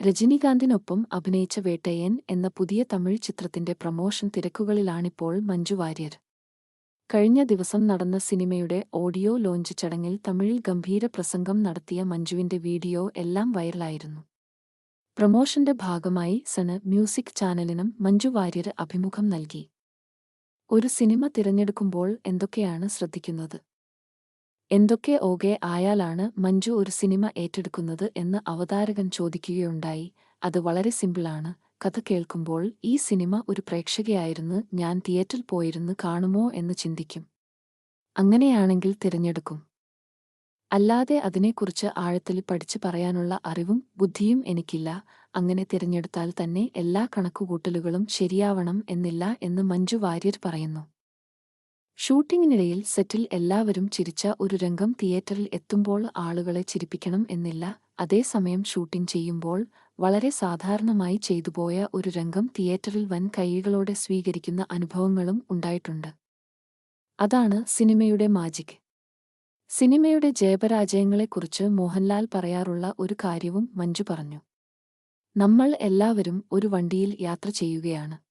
രജനികാന്തിനൊപ്പം അഭിനയിച്ച വേട്ടയൻ എന്ന പുതിയ തമിഴ് ചിത്രത്തിന്റെ പ്രമോഷൻ തിരക്കുകളിലാണിപ്പോൾ മഞ്ജു വാര്യർ. കഴിഞ്ഞ ദിവസം നടന്ന സിനിമയുടെ ഓഡിയോ ലോഞ്ച് ചടങ്ങിൽ തമിഴിൽ ഗംഭീര പ്രസംഗം നടത്തിയ മഞ്ജുവിന്റെ വീഡിയോ എല്ലാം വൈറലായിരുന്നു. പ്രമോഷന്റെ ഭാഗമായി സണ് മ്യൂസിക് ചാനലിനും മഞ്ജു വാര്യർ അഭിമുഖം നൽകി. ഒരു സിനിമ തിരഞ്ഞെടുക്കുമ്പോൾ എന്തൊക്കെയാണ് ശ്രദ്ധിക്കുന്നത്? എന്തൊക്കെ ഓകെ ആയാലാണ് മഞ്ജു ഒരു സിനിമ ഏറ്റെടുക്കുന്നത് എന്ന് അവതാരകൻ ചോദിക്കുകയുണ്ടായി. അത് വളരെ സിമ്പിളാണ്. കഥ കേൾക്കുമ്പോൾ ഈ സിനിമ ഒരു പ്രേക്ഷകയായിരുന്നു. ഞാൻ തിയേറ്ററിൽ പോയിരുന്ന്. കാണുമോ എന്ന് ചിന്തിക്കും. അങ്ങനെയാണെങ്കിൽ തിരഞ്ഞെടുക്കും. അല്ലാതെ അതിനെക്കുറിച്ച് ആഴത്തിൽ പഠിച്ചു പറയാനുള്ള അറിവും ബുദ്ധിയും എനിക്കില്ല. അങ്ങനെ തിരഞ്ഞെടുത്താൽ തന്നെ എല്ലാ കണക്കുകൂട്ടലുകളും ശരിയാവണം എന്നില്ല എന്ന് മഞ്ജു വാര്യർ പറയുന്നു. ഷൂട്ടിങ്ങിനിടയിൽ സെറ്റിൽ എല്ലാവരും ചിരിച്ച ഒരു രംഗം തിയേറ്ററിൽ എത്തുമ്പോൾ ആളുകളെ ചിരിപ്പിക്കണം എന്നില്ല. അതേസമയം ഷൂട്ടിംഗ് ചെയ്യുമ്പോൾ വളരെ സാധാരണമായി ചെയ്തുപോയ ഒരു രംഗം തിയേറ്ററിൽ വൻ കൈകളോടെ സ്വീകരിക്കുന്ന അനുഭവങ്ങളും ഉണ്ടായിട്ടുണ്ട്. അതാണ് സിനിമയുടെ മാജിക്. സിനിമയുടെ ജയപരാജയങ്ങളെക്കുറിച്ച് മോഹൻലാൽ പറയാറുള്ള ഒരു കാര്യവും മഞ്ജു പറഞ്ഞു. നമ്മൾ എല്ലാവരും ഒരു വണ്ടിയിൽ യാത്ര ചെയ്യുകയാണ്.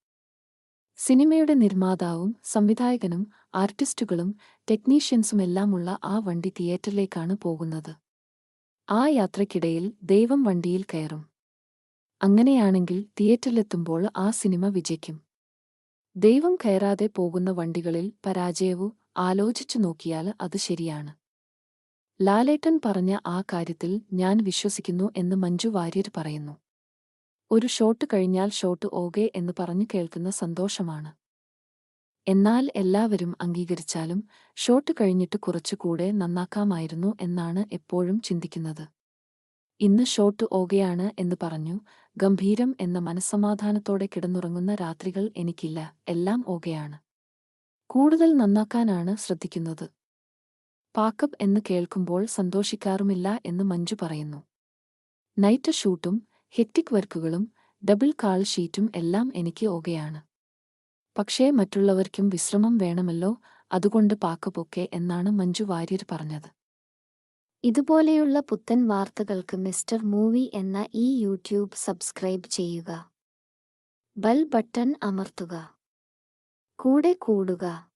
സിനിമയുടെ നിർമ്മാതാവും സംവിധായകനും ആർട്ടിസ്റ്റുകളും ടെക്നീഷ്യൻസുമെല്ലാമുള്ള ആ വണ്ടി തിയേറ്ററിലേക്കാണ് പോകുന്നത്. ആ യാത്രയ്ക്കിടയിൽ ദൈവം വണ്ടിയിൽ കയറും. അങ്ങനെയാണെങ്കിൽ തിയേറ്ററിലെത്തുമ്പോൾ ആ സിനിമ വിജയിക്കും. ദൈവം കയറാതെ പോകുന്ന വണ്ടികളിൽ പരാജയവും ആലോചിച്ചു നോക്കിയാൽ അത് ശരിയാണ്. ലാലേട്ടൻ പറഞ്ഞ ആ കാര്യത്തിൽ ഞാൻ വിശ്വസിക്കുന്നു എന്ന് മഞ്ജു വാര്യർ പറയുന്നു. ഒരു ഷോട്ട് കഴിഞ്ഞാൽ ഷോട്ട് ഓകെ എന്ന് പറഞ്ഞു കേൾക്കുന്ന സന്തോഷമാണ്. എന്നാൽ എല്ലാവരും അംഗീകരിച്ചാലും ഷോട്ട് കഴിഞ്ഞിട്ട് കുറച്ചുകൂടെ നന്നാക്കാമായിരുന്നു എന്നാണ് എപ്പോഴും ചിന്തിക്കുന്നത്. ഇന്ന് ഷോട്ട് ഓകെയാണ് എന്ന് പറഞ്ഞു ഗംഭീരം എന്ന മനസ്സമാധാനത്തോടെ കിടന്നുറങ്ങുന്ന രാത്രികൾ എനിക്കില്ല എല്ലാം ഓകെയാണ്. കൂടുതൽ നന്നാക്കാനാണ് ശ്രദ്ധിക്കുന്നത്. പാക്കപ്പ് എന്ന് കേൾക്കുമ്പോൾ സന്തോഷിക്കാറുമില്ല എന്ന് മഞ്ജു പറയുന്നു. നൈറ്റ് ഷൂട്ടും ഹെക്റ്റിക് വർക്കുകളും ഡബിൾ കാൾ ഷീറ്റും എല്ലാം എനിക്ക് ഓകെയാണ്. പക്ഷേ മറ്റുള്ളവർക്കും വിശ്രമം വേണമല്ലോ അതുകൊണ്ട് പാക്കപ്പൊക്കെ എന്നാണ് മഞ്ജു വാര്യർ പറഞ്ഞത്. ഇതുപോലെയുള്ള പുത്തൻ വാർത്തകൾക്ക് മിസ്റ്റർ മൂവി എന്ന ഈ യൂട്യൂബ് സബ്സ്ക്രൈബ് ചെയ്യുക. ബൽ ബട്ടൺ അമർത്തുക. കൂടെ കൂടുക.